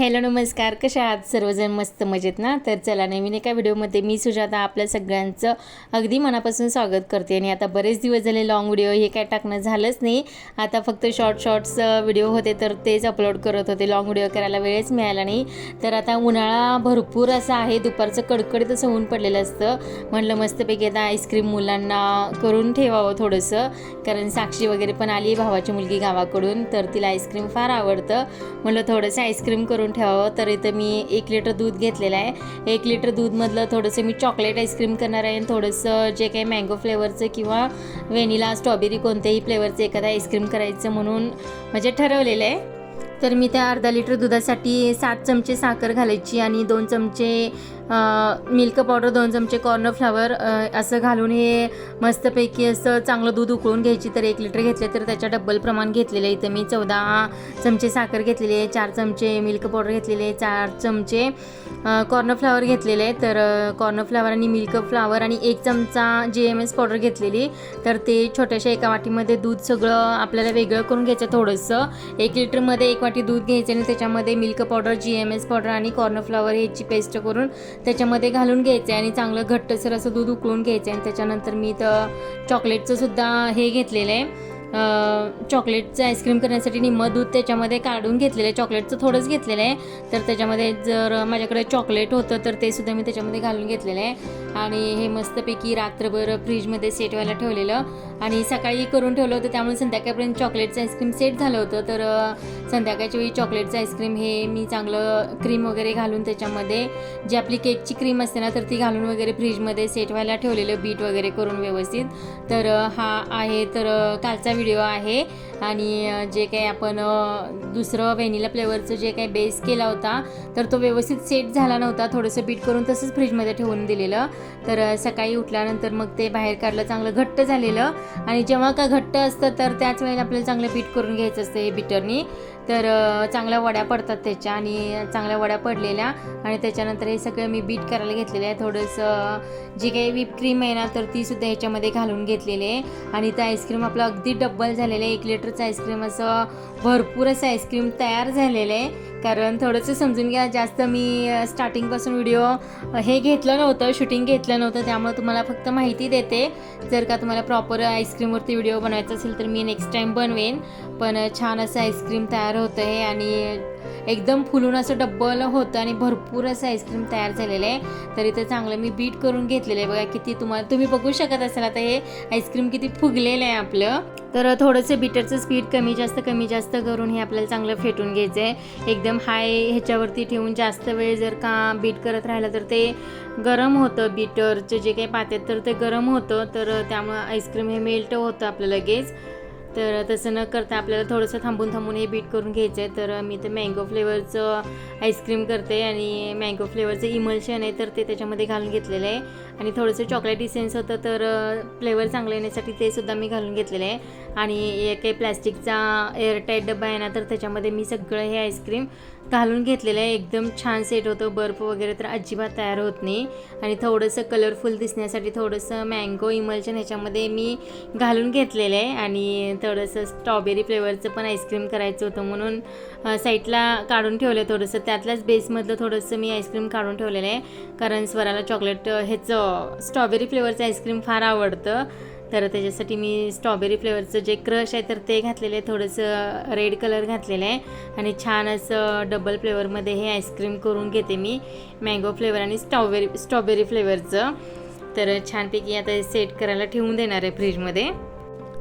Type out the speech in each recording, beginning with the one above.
Hello नमस्कार. कशा आहात? सर्वजण मस्त मजेत ना? तर चला नवीन एका व्हिडिओमध्ये मी सुजाता आपल्या सगळ्यांचं अगदी मनापासून स्वागत करते. आणि आता बरेच दिवस झाले लाँग व्हिडिओ हे काय टाकणं झालंच नाही. आता फक्त शॉर्ट शॉर्ट्स व्हिडिओ होते तर तेच अपलोड करत होते. लाँग व्हिडिओ करायला वेळच मिळाला नाही. तर आता उन्हाळा भरपूर असा आहे. दुपारचं कडकडीत असं ऊन पडलेलं असतं. म्हणलं मस्तपैकी आता आईस्क्रीम मुलांना करून ठेवावं थोडंसं. कारण साक्षी वगैरे पण आली भावाची मुलगी गावाकडून. तर तिला आईस्क्रीम फार आवडतं. म्हणलं थोडंसं आईस्क्रीम करून ठेवावं. तर इथं मी एक लिटर दूध घेतलेलं आहे. एक लिटर दूधमधलं थोडंसं मी चॉकलेट आईस्क्रीम करणार आहे. आणि थोडंसं जे काही मँगो फ्लेवरचं किंवा व्हॅनिला स्ट्रॉबेरी कोणत्याही फ्लेवरचं एखादं आईस्क्रीम करायचं म्हणून म्हणजे ठरवलेलं आहे. तर मी त्या अर्धा लिटर दुधासाठी सात चमचे साखर घालायची आणि दोन चमचे मिल्क पावडर दोन चमचे कॉर्नफ्लावर असं घालून हे मस्तपैकी असं चांगलं दूध उकळून घ्यायची. तर एक लिटर घेतले तर त्याच्या डब्बल प्रमाण घेतलेलं आहे. इथं मी चौदा चमचे साखर घेतलेली आहे चार चमचे मिल्क पावडर घेतलेले आहे चार चमचे कॉर्नफ्लावर घेतलेले आहे. तर कॉर्नफ्लावर आणि मिल्क फ्लावर आणि एक चमचा जे एम एस पावडर घेतलेली. तर ते छोट्याशा एका वाटीमध्ये दूध सगळं आपल्याला वेगळं करून घ्यायचं थोडंसं. एक लिटरमध्ये एक वाटी दूध घ्यायचं आणि त्याच्यामध्ये milk powder G M S powder आणि कॉर्नफ्लावर ह्याची पेस्ट करून त्याच्यामध्ये घालून घ्यायचं आहे आणि चांगलं घट्टसर असं दूध उकळून घ्यायचं आहे आणि त्याच्यानंतर मी तर चॉकलेटचं सुद्धा हे घेतलेलं आहे. चॉकलेटचं आईस्क्रीम करण्यासाठी निम्म दूध त्याच्यामध्ये काढून घेतलेलं आहे. चॉकलेटचं थोडंच घेतलेलं आहे. तर त्याच्यामध्ये जर माझ्याकडे चॉकलेट होतं तर ते सुद्धा मी त्याच्यामध्ये घालून घेतलेलं आहे. आणि हे मस्तपैकी रात्रभर फ्रीजमध्ये सेट व्हायला ठेवलेलं. आणि सकाळी करून ठेवलं होतं त्यामुळे संध्याकाळपर्यंत चॉकलेटचं आईस्क्रीम सेट झालं होतं. तर संध्याकाळच्या वेळी चॉकलेटचं आईस्क्रीम हे मी चांगलं क्रीम वगैरे घालून त्याच्यामध्ये जी आपली केकची क्रीम असते ना तर ती घालून वगैरे फ्रीजमध्ये सेट व्हायला ठेवलेलं बीट वगैरे करून व्यवस्थित. तर हा आहे तर कालचा व्हिडिओ आहे. आणि जे काही आपण दुसरं व्हॅनिला फ्लेवरचं जे काही बेस केला होता तर तो व्यवस्थित सेट झाला नव्हता. थोडंसं बीट करून तसंच फ्रीजमध्ये ठेवून दिलेलं. तर सकाळी उठल्यानंतर मग ते बाहेर काढलं चांगलं घट्ट झालेलं. आणि जेव्हा का घट्ट असतं तर त्याच वेळेला आपल्याला चांगलं बीट करून घ्यायचं असतं हे बिटरनी. तर चांगल्या वड्या पडतात त्याच्या आणि चांगल्या वड्या पडलेल्या आणि त्याच्यानंतर हे सगळं मी बीट करायला घेतलेलं आहे. थोडंसं जी काही व्हीप क्रीम आहे ना तर ती सुद्धा ह्याच्यामध्ये घालून घेतलेली आहे. आणि ते आईस्क्रीम आपलं अगदी डब्बल झालेलं आहे. एक लिटरचं आईस्क्रीम असं भरपूर असं आईस्क्रीम तयार झालेलं आहे. कारण थोडंसं समजून घ्या जास्त मी स्टार्टिंगपासून व्हिडिओ हे घेतलं नव्हतं शूटिंग घेतलं नव्हतं त्यामुळे तुम्हाला फक्त माहिती देते. जर का तुम्हाला प्रॉपर आईस्क्रीमवरती व्हिडिओ बनवायचा असेल तर मी नेक्स्ट टाईम बनवेन. पण छान असं आईस्क्रीम तयार होतं हे आणि एकदम फुलून असं डब्बल होतं आणि भरपूर असं आईस्क्रीम तयार झालेलं आहे. तर ते चांगलं मी बीट करून घेतलेलं आहे. बघा किती तुम्हाला तुम्ही बघू शकत असाल आता हे आईस्क्रीम किती फुगलेलं आहे आपलं. तर थोडंसं बीटरचं स्पीड कमी जास्त कमी जास्त करून हे आपल्याला चांगलं फेटून घ्यायचं आहे एकदम हाय ह्याच्यावरती ठेवून जास्त वेळ जर का बीट करत राहिलं तर ते गरम होतं बीटरचे जे काही पातेत तर ते गरम होतं. तर त्यामुळं आईस्क्रीम हे मेल्ट होतं आपलं लगेच. तर तसं न करता आपल्याला थोडंसं थांबून थांबून हे बीट करून घ्यायचं आहे तर मी तर मँगो फ्लेवरचं आईस्क्रीम करते आणि मँगो फ्लेवरचं इमल्शन आहे तर ते त्याच्यामध्ये घालून घेतलेलं आहे. आणि थोडंसं चॉकलेट इसेन्स होतं तर फ्लेवर चांगलं येण्यासाठी ते सुद्धा मी घालून घेतलेलं आहे. आणि एक काही प्लॅस्टिकचा एअरटाईट डबा आहे ना तर त्याच्यामध्ये मी सगळं हे आईस्क्रीम घालून घेतलेलं आहे. एकदम छान सेट होतं. बर्फ वगैरे तर अजिबात तयार होत नाही. आणि थोडंसं कलरफुल दिसण्यासाठी थोडंसं मँगो इमल्शन ह्याच्यामध्ये मी घालून घेतलेलं आहे. आणि थोडंसं स्ट्रॉबेरी फ्लेवरचं पण आईस्क्रीम करायचं होतं म्हणून साईडला काढून ठेवलं आहे थोडंसं. त्यातल्याच बेसमधलं थोडंसं मी आईस्क्रीम काढून ठेवलेलं आहे. कारण स्वराला चॉकलेट ह्याचं स्ट्रॉबेरी फ्लेवरचं आईस्क्रीम फार आवडतं. तर त्याच्यासाठी मी स्ट्रॉबेरी फ्लेवरचं जे क्रश आहे तर ते घातलेलं आहे. थोडंसं रेड कलर घातलेलं आहे. आणि छान असं डबल फ्लेवरमध्ये हे आईस्क्रीम करून घेते मी. मँगो फ्लेवर आणि स्ट्रॉबेरी स्ट्रॉबेरी फ्लेवरचं तर छानपैकी आता सेट करायला ठेवून देणार आहे फ्रीजमध्ये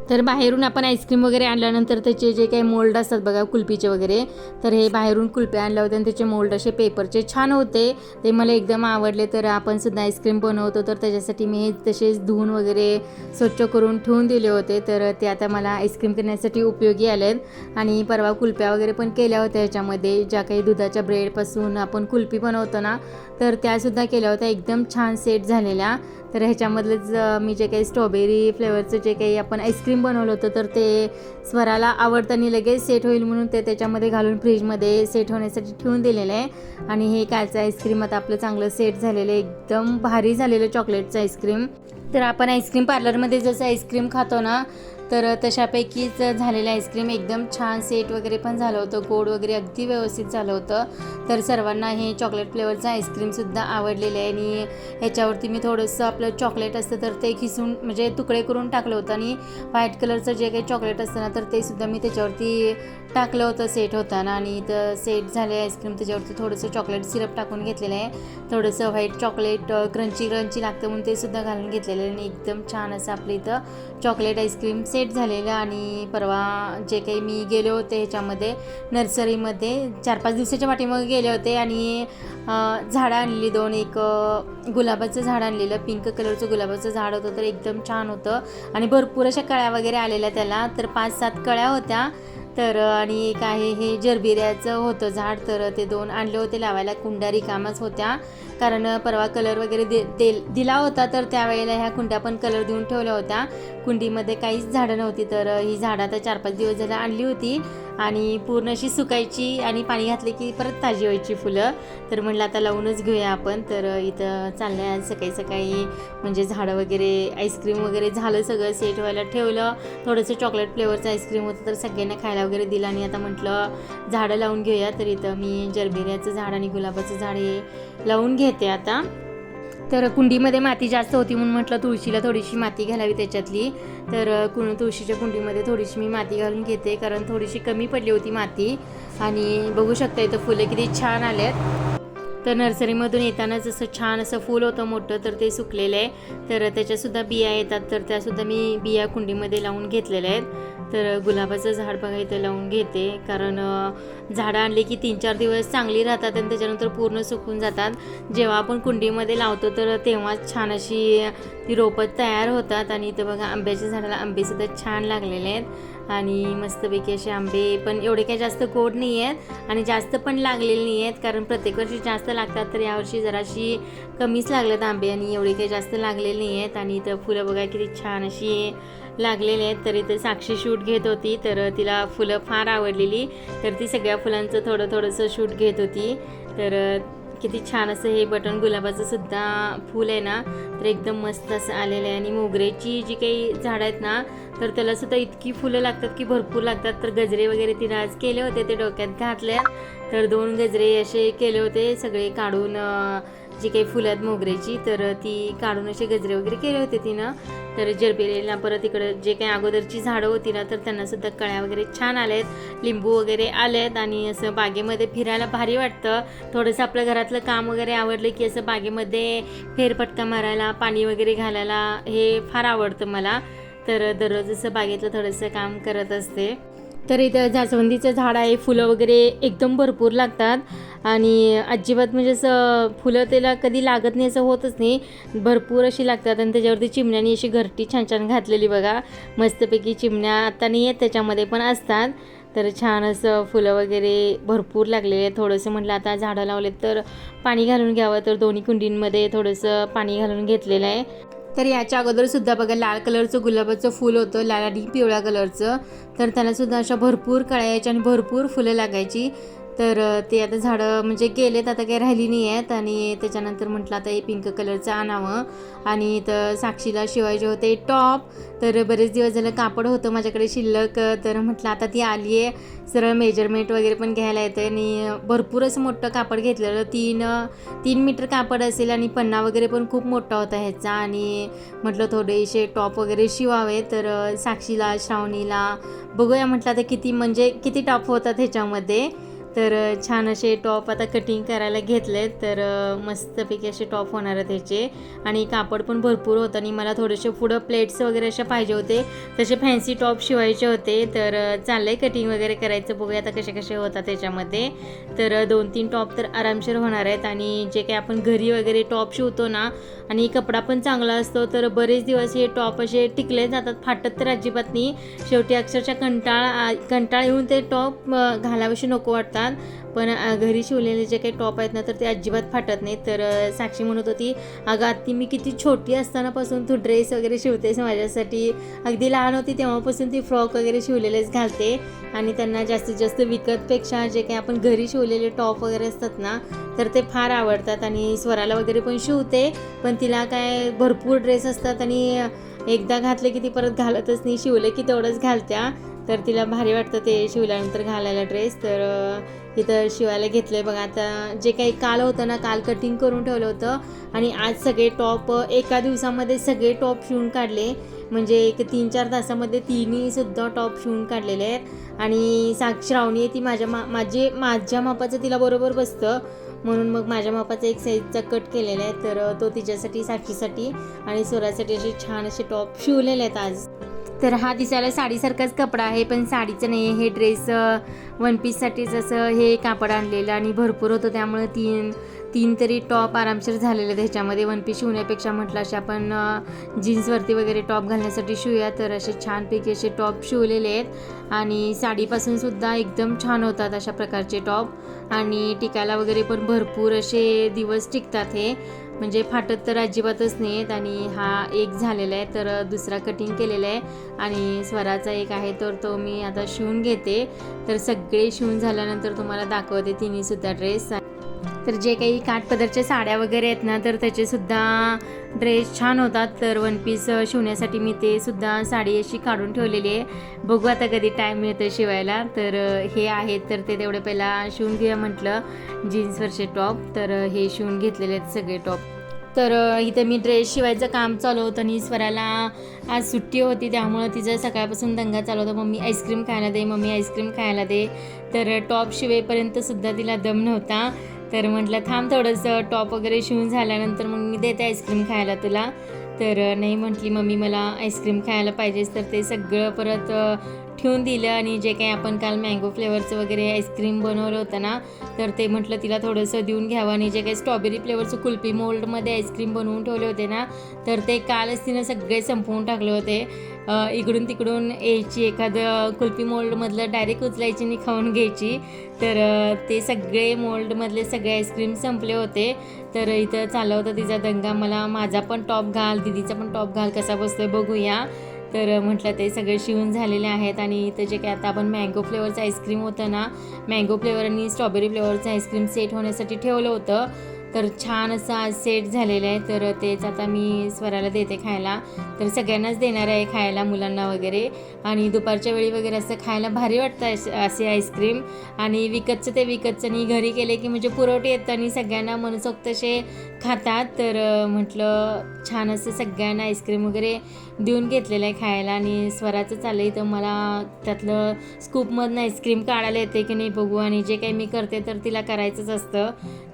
तर बाहेरून आपण आईस्क्रीम वगैरे आणल्यानंतर त्याचे जे काही मोल्ड असतात बघा कुल्फीचे वगैरे तर हे बाहेरून कुल्फी आणल्या होत्या आणि त्याचे मोल्ड असे पेपरचे छान होते. ते मला एकदम आवडले तर आपण सुद्धा आईस्क्रीम बनवतो. तर त्याच्यासाठी मी हे तसेच धुवून वगैरे स्वच्छ करून ठेवून दिले होते. तर ते आता मला आईस्क्रीम करण्यासाठी उपयोगी आले आहेत आणि परवा कुल्प्या वगैरे पण केल्या होत्या ह्याच्यामध्ये ज्या काही दुधाच्या ब्रेडपासून आपण कुल्फी बनवतो ना तर त्यासुद्धा केल्या होत्या. एकदम छान सेट झालेल्या. तर ह्याच्यामधलंच मी जे काही स्ट्रॉबेरी फ्लेवरचं जे काही आपण आईस्क्रीम बनवलं होतं तर ते स्वराला आवडताना लगेच सेट होईल म्हणून ते त्याच्यामध्ये घालून फ्रीजमध्ये सेट होण्यासाठी ठेवून दिलेलं आहे. आणि हे कालचं आईस्क्रीम आता आपलं चांगलं सेट झालेलं आहे. एकदम भारी झालेलं चॉकलेटचं आईस्क्रीम तर आपण आईस्क्रीम पार्लरमध्ये जसं आईस्क्रीम खातो ना तर तशापैकीच झालेलं आईस्क्रीम एकदम छान सेट वगैरे पण झालं होतं गोड वगैरे अगदी व्यवस्थित झालं होतं. तर सर्वांना हे चॉकलेट फ्लेवरचं आईस्क्रीमसुद्धा आवडलेलं आहे आणि ह्याच्यावरती मी थोडंसं आपलं चॉकलेट असतं तर ते खिसून म्हणजे तुकडे करून टाकलं होतं आणि व्हाईट कलरचं जे काही चॉकलेट असतं ना तर ते सुद्धा मी त्याच्यावरती टाकलं होतं सेट होताना आणि इथं सेट झाले आईस्क्रीम त्याच्यावरती थोडंसं चॉकलेट सिरप टाकून घेतलेलं आहे. थोडंसं व्हाईट चॉकलेट क्रंची क्रंची लागतं म्हणून ते सुद्धा घालून घेतलेलं आहे. आणि एकदम छान असं आपलं इथं चॉकलेट आईस्क्रीम सेट झालेलं आणि परवा जे काही मी गेले होते ह्याच्यामध्ये नर्सरीमध्ये चार पाच दिवसाच्या पाठीमागे गेले होते आणि झाडं आणलेली दोन एक गुलाबाचं झाड आणलेलं पिंक कलरचं गुलाबाचं झाड होतं तर एकदम छान होतं. आणि भरपूर अशा कळ्या वगैरे आलेल्या त्याला. तर पाच सात कळ्या होत्या. तर आणि एक आहे हे जरबिऱ्याचं होतं झाड तर ते दोन आणले होते लावायला कुंड्या रिकाम्याच होत्या. कारण परवा कलर वगैरे दे तेल दिला होता तर त्यावेळेला ह्या कुंड्या पण कलर देऊन ठेवल्या होत्या. कुंडीमध्ये काहीच झाडं नव्हती तर ही झाडं आता चार पाच दिवस झालं आणली होती. आणि पूर्ण अशी सुकायची आणि पाणी घातले की परत ताजी व्हायची फुलं. तर म्हणलं आता लावूनच घेऊया आपण. तर इथं चाललं आहे सकाळी सकाळी म्हणजे झाडं वगैरे आईस्क्रीम वगैरे झालं सगळं सेट व्हायला ठेवलं. थोडंसं चॉकलेट फ्लेवरचं आईस्क्रीम होतं तर सगळ्यांना खायला वगैरे दिलं आणि आता म्हटलं झाडं लावून घेऊया. तर इथं मी जरबेऱ्याचं झाड आणि गुलाबाचं झाड हे लावून घेते आता. तर कुंडीमध्ये माती जास्त होती म्हणून म्हटलं तुळशीला थोडीशी माती घालावी त्याच्यातली. तर कुण तुळशीच्या कुंडीमध्ये थोडीशी मी माती घालून घेते कारण थोडीशी कमी पडली होती माती. आणि बघू शकता इथं फुलं किती छान आल्यात तर नर्सरीमधून येतानाच असं छान असं फूल होतं मोठं तर ते सुकलेलं आहे. तर त्याच्यासुद्धा बिया येतात तर त्यासुद्धा मी बिया कुंडीमध्ये लावून घेतलेल्या आहेत. तर गुलाबाचं झाड बघा इथं लावून घेते. कारण झाडं आणली की तीन चार दिवस चांगली राहतात आणि त्याच्यानंतर पूर्ण सुकून जातात. जेव्हा आपण कुंडीमध्ये लावतो तर तेव्हाच छान अशी ती रोपं तयार होतात. आणि इथं बघा आंब्याच्या झाडाला आंबेसुद्धा छान लागलेले आहेत. आणि मस्तपैकी असे आंबे पण एवढे काही जास्त गोड नाही आहेत आणि जास्त पण लागलेले नाही आहेत कारण प्रत्येक वर्षी जास्त लागतात तर यावर्षी जराशी कमीच लागलेत आंबे आणि एवढे काही जास्त लागलेले नाही आहेत आणि इथं फुलं बघा किती छान अशी लागलेले आहेत तर इथं साक्षी शूट घेत होती तर तिला फुलं फार आवडलेली तर ती सगळ्या फुलांचं थोडं थोडंसं शूट घेत होती. तर किती छान असं हे बटन गुलाबाचं सुद्धा फूल आहे ना तर एकदम मस्त असं आलेलं आहे. आणि मोगऱ्याची जी काही झाडं आहेत ना तर त्याला सुद्धा इतकी फुलं लागतात की भरपूर लागतात. तर गजरे वगैरे तिने आज केले होते ते डोक्यात घातले. तर दोन गजरे असे केले होते सगळे काढून जी काही फुलं आहेत मोगऱ्याची तर ती काढून असे गजरे वगैरे केले होते तिनं. तर जरबेरीला परत इकडं जे काही अगोदरची झाडं होती ना तर त्यांना सुद्धा कळ्या वगैरे छान आल्या आहेत लिंबू वगैरे आले आहेत आणि असं बागेमध्ये फिरायला भारी वाटतं. थोडंसं आपलं घरातलं काम वगैरे आवडलं की असं बागेमध्ये फेरपटका मारायला पाणी वगैरे घालायला हे फार आवडतं मला. तर दररोज असं बागेतलं थोडंसं काम करत असते. तर इथं जास्वंदीचं झाड आहे फुलं वगैरे एकदम भरपूर लागतात. आणि अजिबात म्हणजे असं फुलं त्याला कधी लागत नाही असं होतच नाही. भरपूर अशी लागतात आणि त्याच्यावरती चिमण्यानी अशी घरटी छान छान घातलेली बघा. मस्तपैकी चिमण्या आता नाही आहेत त्याच्यामध्ये पण असतात. तर छान असं फुलं वगैरे भरपूर लागलेले आहेत. थोडंसं म्हटलं आता झाडं लावलेत तर पाणी घालून घ्यावं. तर दोन्ही कुंडींमध्ये थोडंसं पाणी घालून घेतलेलं आहे. तर याच्या अगोदर सुद्धा बघा लाल कलरचं गुलाबाचं फूल होतं लाल आणि पिवळ्या कलरचं. तर त्याला सुद्धा अशा भरपूर कळायच्या आणि भरपूर फुलं लागायची. तर ते आता झाडं म्हणजे गेलेत आता काही राहिली नाही आहेत आणि त्याच्यानंतर म्हटलं आता हे पिंक कलरचं आणावं. आणि इथं साक्षीला शिवायचे होते टॉप तर बरेच दिवस झालं कापड होतं माझ्याकडे शिल्लक तर म्हटलं आता ती आली आहे. सरळ मेजरमेंट वगैरे पण घ्यायला येतं आणि भरपूर असं मोठं कापड घेतलेलं. तीन तीन मीटर कापड असेल आणि पन्ना वगैरे पण खूप मोठा होता ह्याचा. आणि म्हटलं थोडेसे टॉप वगैरे शिवावे. तर साक्षीला श्रावणीला बघूया म्हटलं आता किती म्हणजे किती टॉप होतात ह्याच्यामध्ये. तर छान असे टॉप आता कटिंग करायला घेतले तर मस्तपैकी असे टॉप होणार आहे त्याचे आणि कापड पण भरपूर होतं आणि मला थोडेसे पुढं प्लेट्स वगैरे असे पाहिजे होते. तसे फॅन्सी टॉप शिवायचे होते. तर चाललंय कटिंग वगैरे करायचं. बघूया आता कसे कसे होतात त्याच्यामध्ये. तर दोन तीन टॉप तर आरामशीर होणार आहेत. आणि जे काही आपण घरी वगैरे टॉप शिवतो ना आणि कपडा पण चांगला असतो तर बरेच दिवस हे टॉप असे टिकले जातात. फाटत तर अजिबात नाही. शेवटी अक्षरशः कंटाळा कंटाळ येऊन ते टॉप घालावेशी नको वाटतात. पण घरी शिवलेले जे काही टॉप आहेत ना तर ते अजिबात फाटत नाही तर साक्षी म्हणत होती अगं आत्ती मी किती छोटी असतानापासून तू ड्रेस वगैरे शिवतेस माझ्यासाठी. अगदी लहान होती तेव्हापासून ती फ्रॉक वगैरे शिवलेलेच घालते. आणि त्यांना जास्तीत जास्त विकतपेक्षा जे काही आपण घरी शिवलेले टॉप वगैरे असतात ना तर ते फार आवडतात. आणि स्वराला वगैरे पण शिवते पण तिला काय भरपूर ड्रेस असतात आणि एकदा घातले की ती परत घालतच नाही. शिवले की तेवढंच घालत्या. तर तिला भारी वाटतं ते शिवल्यानंतर घालायला ड्रेस तर तिथं इथं शिवायला घेतलं बघा. आता जे काही काल होतं ना काल कटिंग करून ठेवलं होतं. आणि आज सगळे टॉप एका दिवसामध्ये सगळे टॉप शिवून काढले. म्हणजे एक तीन चार तासामध्ये तिन्हीसुद्धा टॉप शिवून काढलेले आहेत. आणि साक्षी श्रावणी आहे ती माझ्या मा माझे माझ्या मापाचं तिला बरोबर बसतं. म्हणून मग माझ्या मापाचा एक साईजचा कट केलेला आहे. तर तो तिच्यासाठी साक्षीसाठी आणि स्वरासाठी असे छान असे टॉप शिवलेले आहेत आज. तर हा दिसायला साडीसारखाच कपडा आहे पण साडीचं नाही आहे. हे ड्रेस वन पीससाठीच असं हे कापड आणलेलं आणि भरपूर होतं त्यामुळे तीन तीन तरी टॉप आरामशीर झालेले आहेत वन पीस शिवण्यापेक्षा म्हटलं असे आपण जीन्सवरती वगैरे टॉप घालण्यासाठी शिवूया तर असे छानपैकी असे टॉप शिवलेले आहेत. आणि साडीपासून सुद्धा एकदम छान होतात अशा प्रकारचे टॉप आणि टिकायला वगैरे पण भरपूर असे दिवस टिकतात हे. म्हणजे फाटत तर अजिबातच नाही आहेत आणि हा एक झालेला आहे तर दुसरा कटिंग केलेला आहे आणि स्वराचा एक आहे तर तो मी आता शिवून घेते. तर सगळे शिवून झाल्यानंतर तुम्हाला दाखवते तिन्हीसुद्धा ड्रेस तर जे काही काठपदरच्या साड्या वगैरे आहेत ना तर त्याचेसुद्धा ड्रेस छान होतात. तर वन पीस शिवण्यासाठी मी ते सुद्धा साडी अशी काढून ठेवलेली आहे. बघू आता कधी टाईम मिळतो शिवायला. तर हे आहेत. तर ते तेवढं पहिला शिवून घ्या म्हटलं. जीन्सवरचे टॉप तर हे शिवून घेतलेले आहेत सगळे टॉप तर इथं मी ड्रेस शिवायचं काम चालू होतं आणि स्वराला आज सुट्टी होती. त्यामुळं तिचं सकाळपासून दंगा चालू होता. मम्मी आईस्क्रीम खायला दे मम्मी आईस्क्रीम खायला दे. तर टॉप शिवेपर्यंत सुद्धा तिला दम नव्हता. तर म्हटलं थांब थोडंसं टॉप वगैरे शिवून झाल्यानंतर मग मी देते आईस्क्रीम खायला तुला. तर नाही म्हटली मम्मी मला आईस्क्रीम खायला पाहिजेच. तर ते सगळं परत ठेवून दिलं आणि जे काही आपण काल मँगो फ्लेवरचं वगैरे आईस्क्रीम बनवलं होतं ना तर ते म्हटलं तिला थोडंसं देऊन घ्यावं आणि जे काही स्ट्रॉबेरी फ्लेवरचं कुल्फी मोल्डमध्ये आईस्क्रीम बनवून ठेवले होते ना तर ते कालच तिनं सगळे संपवून टाकले होते. इकडून तिकडून यायची एखादं कुल्फी मोल्डमधलं डायरेक्ट उचलायची आणि खाऊन घ्यायची. तर ते सगळे मोल्डमधले सगळे आईस्क्रीम संपले होते. तर इथं चालला होता तिचा दंगा मला माझा पण टॉप घाल दिदीचा पण टॉप घाल कसा बसतोय बघूया. तर म्हटलं ते सगळे शिवून झालेले आहेत आणि इथं जे काय आता आपण मँगो फ्लेवरचं आईस्क्रीम होतं ना मँगो फ्लेवर आणि स्ट्रॉबेरी फ्लेवरचं आईस्क्रीम सेट होण्यासाठी ठेवलं होतं. तर छान असं आज सेट झालेलं आहे. तर तेच आता मी स्वराला देते खायला. तर सगळ्यांनाच देणार आहे खायला मुलांना वगैरे. आणि दुपारच्या वेळी वगैरे असं खायला भारी वाटतं असे आईस्क्रीम आणि विकतचं ते विकतचं. आणि घरी केले की म्हणजे पुरवठे येतं आणि सगळ्यांना मनसोक्त असे खातात. तर म्हटलं छान असं सगळ्यांना आईस्क्रीम वगैरे देऊन घेतलेलं आहे खायला आणि स्वराचं चाललं आहे तर मला त्यातलं स्कूपमधनं आईस्क्रीम काढायला येते की नाही बघू आणि जे काही मी करते तर तिला करायचंच असतं.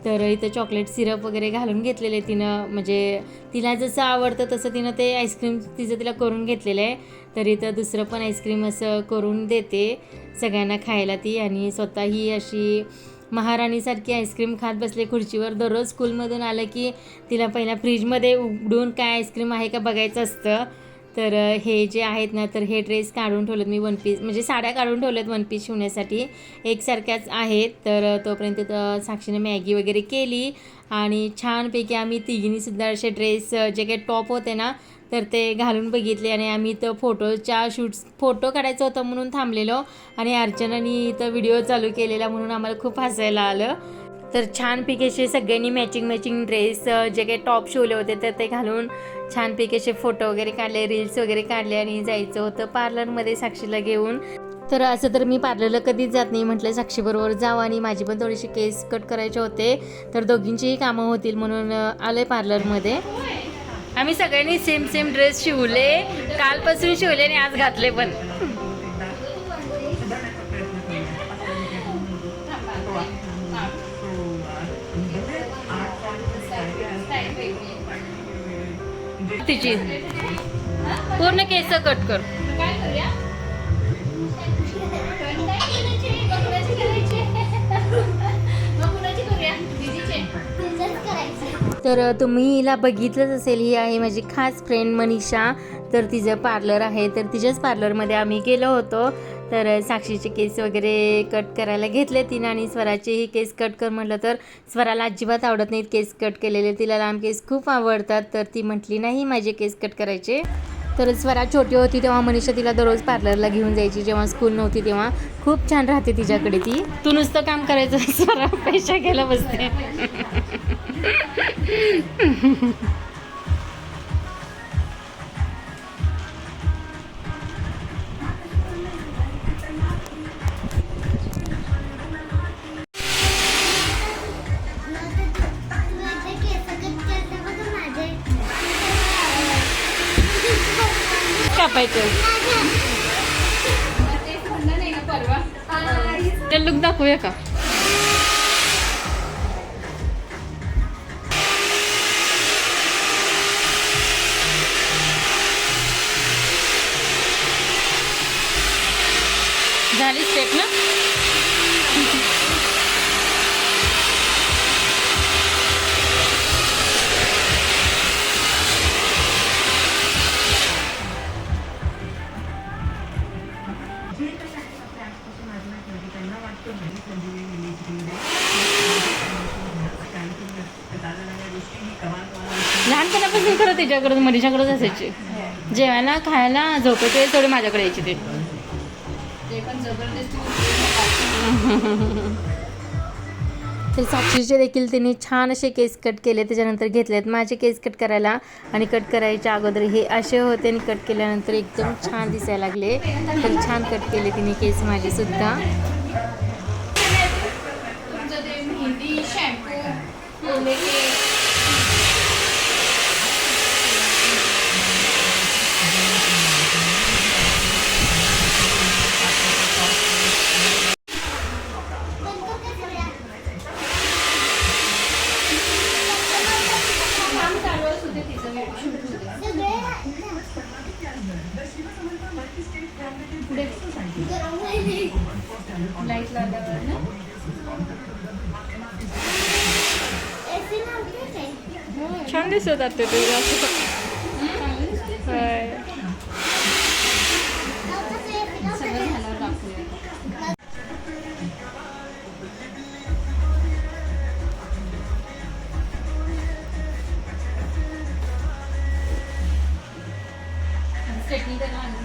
तर इथं चॉकलेट सिरप वगैरे घालून घेतलेले तिनं. म्हणजे तिला जसं आवडतं तसं तिनं ते आईस्क्रीम तिचं तिला करून घेतलेलं आहे. तर इथं दुसरं पण आईस्क्रीम असं करून देते सगळ्यांना खायला ती आणि स्वतःही अशी महाराणीसारखी आईस्क्रीम खात बसले. खुर्चीवर दररोज स्कूलमधून आलं की तिला पहिला फ्रीजमध्ये उघडून काय आईस्क्रीम आहे का बघायचं असतं. तर हे जे आहेत ना तर हे ड्रेस काढून ठेवलेत मी वन पीस म्हणजे साड्या काढून ठेवल्यात वन पीस शिवण्यासाठी. एकसारख्याच आहेत. तर तोपर्यंत तर साक्षीने मॅगी वगैरे केली. आणि छानपैकी आम्ही तिघींनीसुद्धा असे ड्रेस जे काही टॉप होते ना तर ते घालून बघितले. आणि आम्ही इथं फोटोच्या शूट्स फोटो काढायचं होतं म्हणून थांबलेलो. आणि अर्चनानी इथं व्हिडिओ चालू केलेला म्हणून आम्हाला खूप हसायला आलं. तर छानपैकी असे सगळ्यांनी मॅचिंग मॅचिंग ड्रेस जे काही टॉप शिवले होते तर ते घालून छानपैकी असे फोटो वगैरे काढले रील्स वगैरे काढले आणि जायचं होतं पार्लरमध्ये साक्षीला घेऊन. तर असं तर मी पार्लरला कधीच जात नाही म्हटलं साक्षीबरोबर जावं आणि माझी पण थोडीशी केस कट करायचे होते. तर दोघींचीही कामं होतील म्हणून आलं आहे पार्लरमध्ये आम्ही सगळ्यांनी सेम सेम ड्रेस शिवले कालपासून शिवले आणि आज घातले पण. तिची पूर्ण केस कट कर. तर तुम्ही हिला बघितलंच असेल ही आहे माझी खास फ्रेंड मनीषा. तर तिचं पार्लर आहे. तर तिच्याच पार्लरमध्ये आम्ही गेलो होतो. तर साक्षीचे केस वगैरे कट करायला घेतले तिनं आणि स्वराचेही केस कट कर म्हटलं तर स्वराला अजिबात आवडत नाहीत केस कट केलेले. तिला लांब केस खूप आवडतात. तर ती म्हटली नाही माझे केस कट करायचे. तर स्वरा छोटी होती तेव्हा मनीषा तिला दररोज पार्लरला घेऊन जायची. जेव्हा स्कूल नव्हती तेव्हा खूप छान राहते तिच्याकडे ती. तू नुसतं काम करायचं स्वरा पैसा घ्यायला बसते. लुक का झाली स्टेप ना त्याच्याकडे मनीषाकडेच असायचे. जेवायला खायला वेळेस थोडे माझ्याकडे यायचे ते. तर साक्षीचे देखील त्यांनी छान असे केस कट केले त्याच्यानंतर घेतलेत. माझे केस कट करायला आणि कट करायच्या अगोदर हे असे होते आणि कट केल्यानंतर एकदम छान दिसायला लागले. तर छान कट केले तिने केस माझे सुद्धा. शॅम्पू ओले केस काम चालू असू दे तिचं video shoot होऊ दे. पुढे लाइट लावल्यावर ना छान दिसत ते सगळं झाल्यावर दाखवूया स्ट्रेटनिंग करायला लागलं ना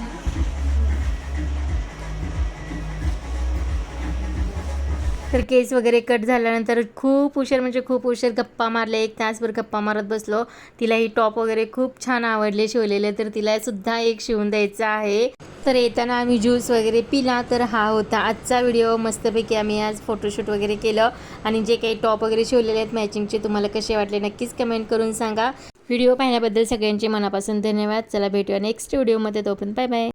तर केस वगैरे कट झाल्यानंतर खूप उशीर म्हणजे खूप उशीर गप्पा मारले. एक तासभर गप्पा मारत बसलो. तिला ही टॉप वगैरे खूप छान आवडले शिवलेले. तर तिला सुद्धा एक शिवून द्यायचा आहे. तर येताना आम्ही ज्यूस वगैरे पिला तर हा होता आजचा व्हिडिओ. मस्तपैकी आम्ही आज फोटोशूट वगैरे केलं. आणि जे काही टॉप वगैरे शिवलेले आहेत मॅचिंगचे तुम्हाला कसे वाटले नक्कीच कमेंट करून सांगा. व्हिडिओ पाहण्याबद्दल सगळ्यांचे मनापासून धन्यवाद. चला भेटूया नेक्स्ट व्हिडिओमध्ये तोपर्यंत बाय बाय